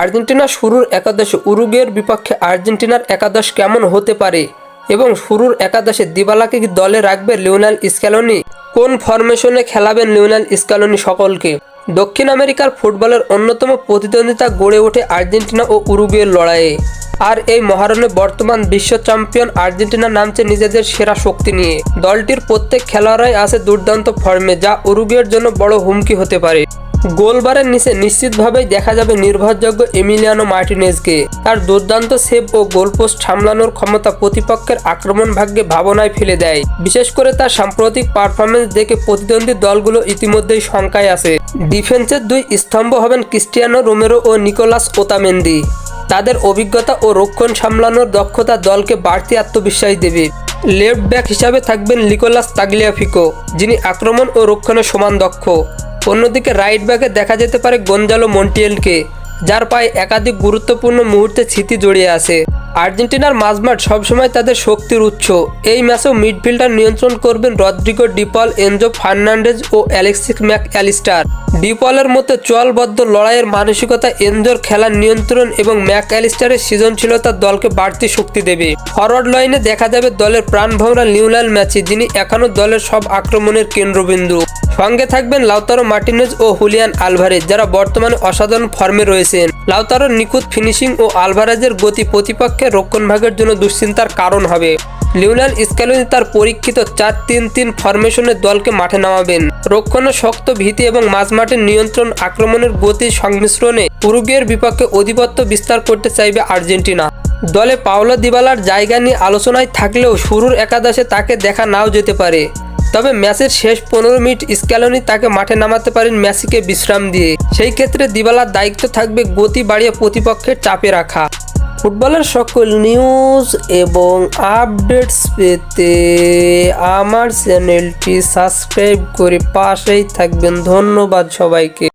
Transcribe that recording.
Argentina শুরুর একাদশে উরুগের বিপক্ষে আর্জেন্টিনার একাদশ কেমন হতে পারে এবং শুরুর একাদশে দিবালাকে কি দলে রাখবে লিওনাল স্ক্যালোনি কোন ফরমেশনে খেলাবেন লিওনাল স্ক্যালোনি সকলকে? দক্ষিণ আমেরিকার ফুটবলের অন্যতম প্রতিদ্বন্দ্বিতা গড়ে ওঠে আর্জেন্টিনা ও উরুগুয়ের লড়াইয়ে। আর এই মহারণে বর্তমান বিশ্ব চ্যাম্পিয়ন আর্জেন্টিনা নামছে নিজেদের সেরা শক্তি নিয়ে। দলটির প্রত্যেক খেলোয়াড়াই আছে দুর্দান্ত ফর্মে, যা উরুগুয়ের জন্য বড় হুমকি হতে পারে। গোলবারের নিচে নিশ্চিতভাবেই দেখা যাবে নির্ভরযোগ্য এমিলিয়ানো মার্টিনেজকে। তার দুর্দান্ত সেভ ও গোলপোস্ট সামলানোর ক্ষমতা প্রতিপক্ষের আক্রমণ ভাগ্যে ভাবনায় ফেলে দেয়। বিশেষ করে তার সাম্প্রতিক পারফরমেন্স দেখে প্রতিদ্বন্দ্বী দলগুলো ইতিমধ্যেই শঙ্কায় আছে। ডিফেন্সের দুই স্তম্ভ হবেন ক্রিস্টিয়ানো রোমেরো ও নিকোলাস ওতামেন্দি। তাদের অভিজ্ঞতা ও রক্ষণ সামলানোর দক্ষতা দলকে বাড়তি আত্মবিশ্বাস দেবে। লেফট ব্যাক হিসাবে থাকবেন লিকোলাস তাগলিয়াফিকো, যিনি আক্রমণ ও রক্ষণে সমান দক্ষ। অন্যদিকে রাইট ব্যাকে দেখা যেতে পারে গঞ্জালো মন্টিয়েলকে, যার পায়ে একাধিক গুরুত্বপূর্ণ মুহূর্তে স্মৃতি জড়িয়ে আছে। আর্জেন্টিনার মাঝমাঠ সবসময় তাদের শক্তির উৎস। এই ম্যাচেও মিডফিল্ডার নিয়ন্ত্রণ করবেন Rodrigo De Paul, Enzo Fernandez ও অ্যালেক্সিক ম্যাক অ্যালিস্টার ডিপলের মতো চোয়ালবদ্ধ লড়াইয়ের মানসিকতা এনজোর খেলার নিয়ন্ত্রণ এবং ম্যাক অ্যালিস্টারের সৃজনশীলতা দলকে বাড়তি শক্তি দেবে। ফরওয়ার্ড লাইনে দেখা যাবে দলের প্রাণভরা নিউলাল ম্যাচে, যিনি এখনও দলের সব আক্রমণের কেন্দ্রবিন্দু। সঙ্গে থাকবেন লাউতারো মার্টিনেজ ও হুলিয়ান আলভারেজ, যারা বর্তমানে অসাধারণ ফর্মে রয়েছেন। লাউতারোর নিখুঁত ফিনিশিং ও আলভারেজের গতি প্রতিপক্ষের রক্ষণভাগের জন্য দুশ্চিন্তার কারণ হবে। লিওনাল স্ক্যালোনি তার পরীক্ষিত চার তিন তিন ফরমেশনের দলকে মাঠে নামাবেন। রক্ষণে শক্ত ভীতি এবং মাঝমাঠের নিয়ন্ত্রণ আক্রমণের গতির সংমিশ্রণে উরুগুয়ের বিপক্ষে আধিপত্য বিস্তার করতে চাইবে আর্জেন্টিনা। দলে পাওলো দিবালার জায়গা নিয়ে আলোচনায় থাকলেও শুরুর একাদশে তাকে দেখা নাও যেতে পারে। তবে ম্যাচের শেষ পনেরো মিনিট স্ক্যালনি তাকে মাঠে নামাতে পারেন মেসিকে বিশ্রাম দিয়ে। সেই ক্ষেত্রে দিবালার দায়িত্ব থাকবে গতি বাড়িয়ে প্রতিপক্ষের চাপে রাখা। ফুটবলের সকল নিউজ এবং আপডেটস পেতে আমার চ্যানেলটি সাবস্ক্রাইব করে পাশেই থাকবেন। ধন্যবাদ সবাইকে।